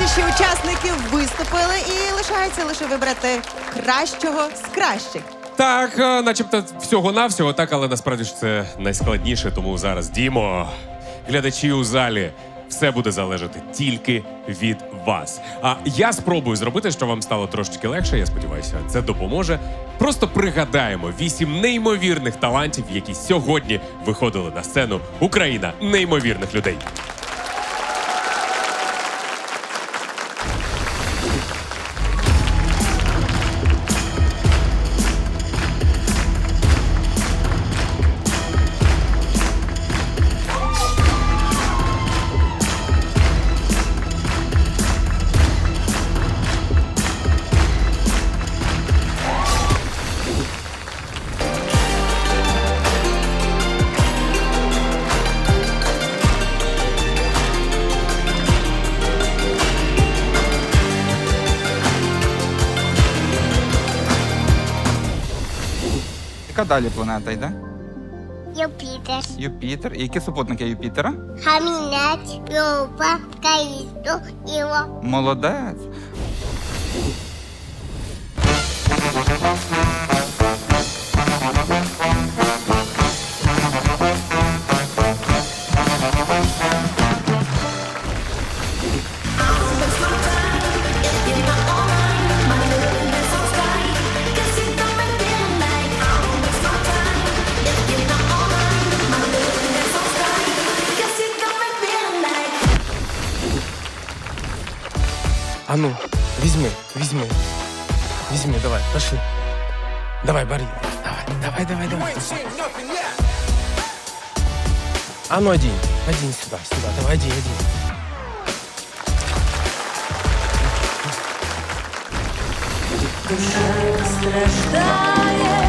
Найталановитіші учасники виступили і лишається лише вибрати кращого з кращих. Так, е, начебто всього-навсього, так, але насправді ж це найскладніше, тому зараз дімо. Глядачі у залі. Все буде залежати тільки від вас. А я спробую зробити, щоб вам стало трошечки легше. Я сподіваюся, це допоможе. Просто пригадаємо вісім неймовірних талантів, які сьогодні виходили на сцену Україна неймовірних людей. Яка далі планета йде? Юпітер, Юпітер. І які супутники Юпітера? Камінець, Люпа, Каїсто, Іво. Молодець. А ну, візьми, візьми. Візьми, давай, пошли. Давай, бери. Давай, давай, давай, давай. А ну, один, один сюда, сюда. Давай, один, один. страждає, звук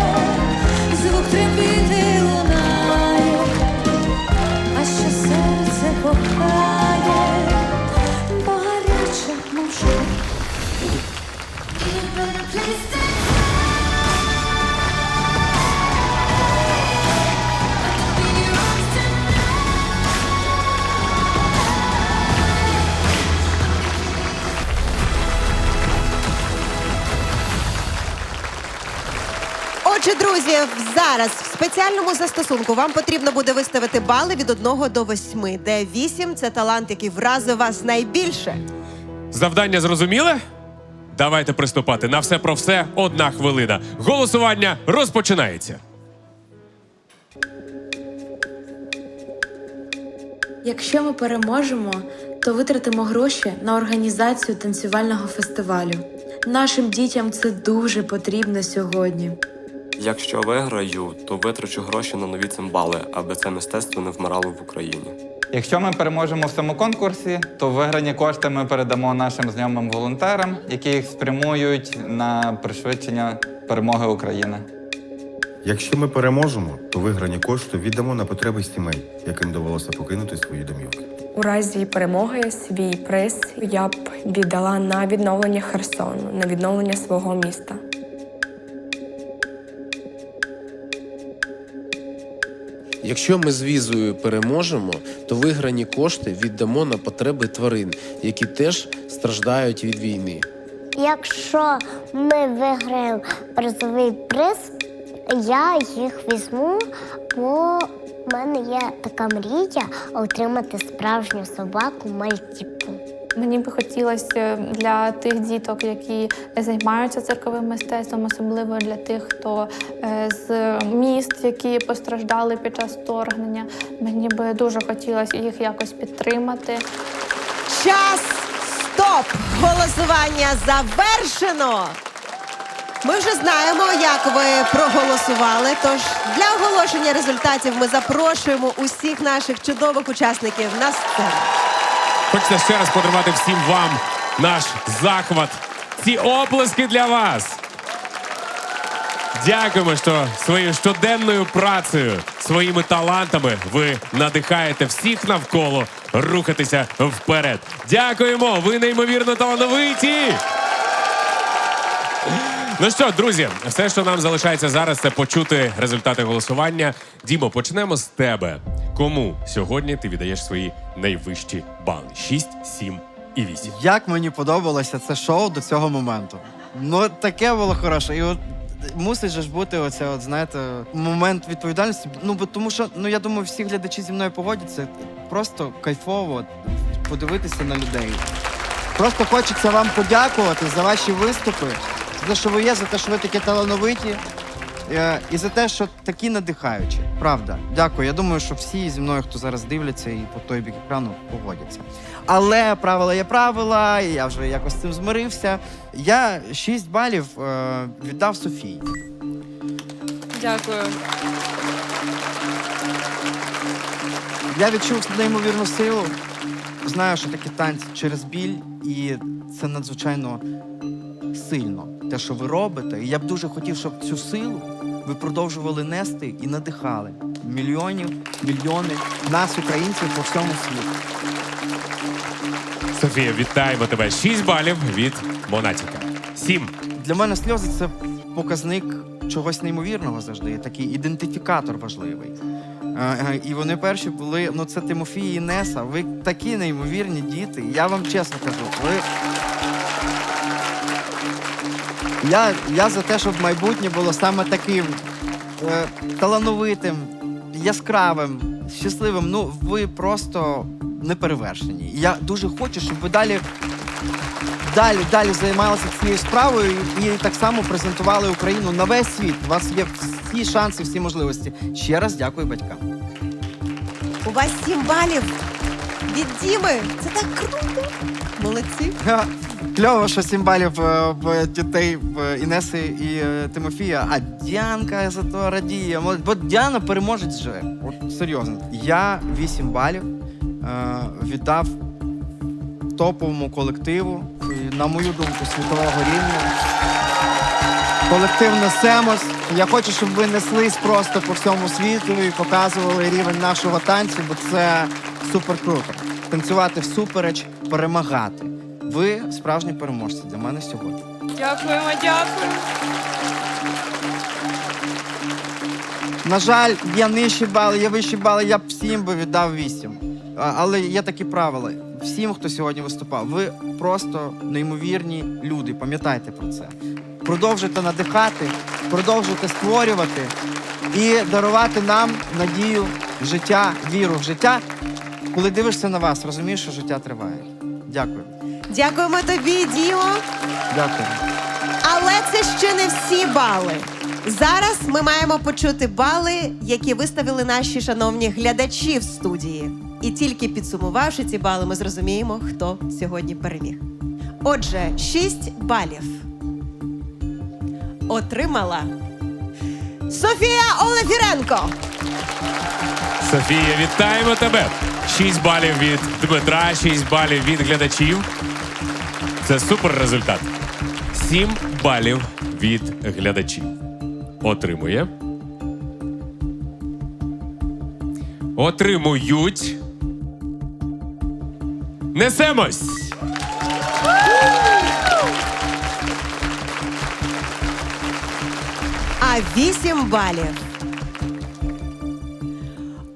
Отже, друзі, зараз в спеціальному застосунку вам потрібно буде виставити бали від 1 до 8, де 8 – це талант, який вразив вас найбільше. Завдання зрозуміле? Давайте приступати. На все про все одна хвилина. Голосування розпочинається. Якщо ми переможемо, то витратимо гроші на організацію танцювального фестивалю. Нашим дітям це дуже потрібно сьогодні. Якщо виграю, то витрачу гроші на нові цимбали, аби це мистецтво не вмирало в Україні. Якщо ми переможемо в цьому конкурсі, то виграні кошти ми передамо нашим знайомим волонтерам, які їх спрямують на пришвидшення перемоги України. Якщо ми переможемо, то виграні кошти віддамо на потреби сімей, яким довелося покинути свої домівки. У разі перемоги свій приз я б віддала на відновлення Херсону, на відновлення свого міста. Якщо ми з візою переможемо, то виграні кошти віддамо на потреби тварин, які теж страждають від війни. Якщо ми виграємо призовий приз, я їх візьму, бо в мене є така мрія отримати справжню собаку мальтіпу. Мені би хотілося для тих діток, які займаються цирковим мистецтвом, особливо для тих, хто е, з міст, які постраждали під час вторгнення. Мені би дуже хотілося їх якось підтримати. Час стоп! Голосування завершено! Ми вже знаємо, як ви проголосували. Тож для оголошення результатів ми запрошуємо усіх наших чудових учасників на сцену. Хочеться ще раз подарувати всім вам наш захват. Ці оплески для вас. Дякуємо, що своєю щоденною працею, своїми талантами ви надихаєте всіх навколо рухатися вперед. Дякуємо! Ви неймовірно талановиті! Ну що, друзі, все, що нам залишається зараз, це почути результати голосування. Дімо, почнемо з тебе. Кому сьогодні ти віддаєш свої найвищі бали? 6, 7, і 8. Як мені подобалося це шоу до цього моменту. Ну, таке було хороше. І от мусить же ж бути оце, от, знаєте, момент відповідальності. Ну, бо тому що, ну я думаю, всі глядачі зі мною погодяться. Просто кайфово подивитися на людей. Просто хочеться вам подякувати за ваші виступи, за що ви є, за те, що ви такі талановиті. е, І за те, що такі надихаючі. Правда, дякую. Я думаю, що всі зі мною, хто зараз дивляться і по той бік екрану, погодяться. Але правила є правила, і я вже якось з цим змирився. Я 6 балів е, віддав Софії. Дякую. Я відчув неймовірну силу. Знаю, що такі танці через біль, і це надзвичайно сильно. Те, що ви робите. І я б дуже хотів, щоб цю силу ви продовжували нести і надихали мільйонів, мільйони нас, українців, по всьому світу. Софія, вітаємо тебе. 6 балів від Монатіка. 7. Для мене сльози це показник чогось неймовірного завжди, такий ідентифікатор важливий. Е, е, І вони перші були, ну це Тимофій і Неса. Ви такі неймовірні діти. Я вам чесно кажу, ви. Я, я за те, щоб майбутнє було саме таким е, талановитим, яскравим, щасливим. Ну, ви просто неперевершені. І Я дуже хочу, щоб ви далі далі, далі займалися цією справою і, і так само презентували Україну на весь світ. У вас є всі шанси, всі можливості. Ще раз дякую батькам. У вас 7 балів від Діми. Це так круто. Молодці. Кльово, що сім балів е, в дітей в Інеси і е, Тимофія, а Діанка зато радіє. Мол- Бо Діана переможець вже. От серйозно. Я 8 балів е, віддав топовому колективу, на мою думку, світового рівня. Колектив несемось. Я хочу, щоб ви неслись просто по всьому світу і показували рівень нашого танцю, бо це супер круто. Танцювати всупереч, перемагати. Ви справжні переможці для мене сьогодні. Дякуємо, дякую. На жаль, є нижчі бали, є вищі бали, я б всім би віддав вісім. А- Але є такі правила. Всім, хто сьогодні виступав, ви просто неймовірні люди. Пам'ятайте про це. Продовжуйте надихати, продовжуйте створювати і дарувати нам надію, в життя, віру в життя. Коли дивишся на вас, розумієш, що життя триває. Дякую. Дякуємо тобі, Дімо. Дякую. Але це ще не всі бали. Зараз ми маємо почути бали, які виставили наші шановні глядачі в студії. І тільки підсумувавши ці бали, ми зрозуміємо, хто сьогодні переміг. Отже, 6 балів отримала Софія Олефіренко. Софія, вітаємо тебе. 6 балів від Дмитра, 6 балів від глядачів. Це супер результат. 7 балів від глядачів. Отримує. Отримують. Несемось! А 8 балів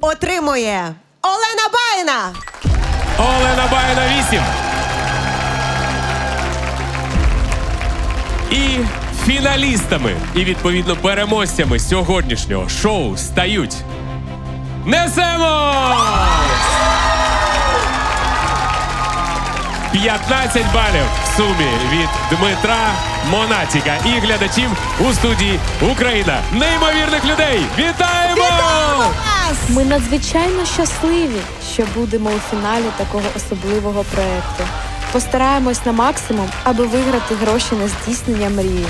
отримує Олена Байна. Олена Байна 8. І фіналістами, і відповідно переможцями сьогоднішнього шоу стають. Несемо! 15 балів сумі від Дмитра Монатіка і глядачів у студії Україна. Неймовірних людей! Вітаємо! Вас! Ми надзвичайно щасливі, що будемо у фіналі такого особливого проекту. Постараємось на максимум, аби виграти гроші на здійснення мрії.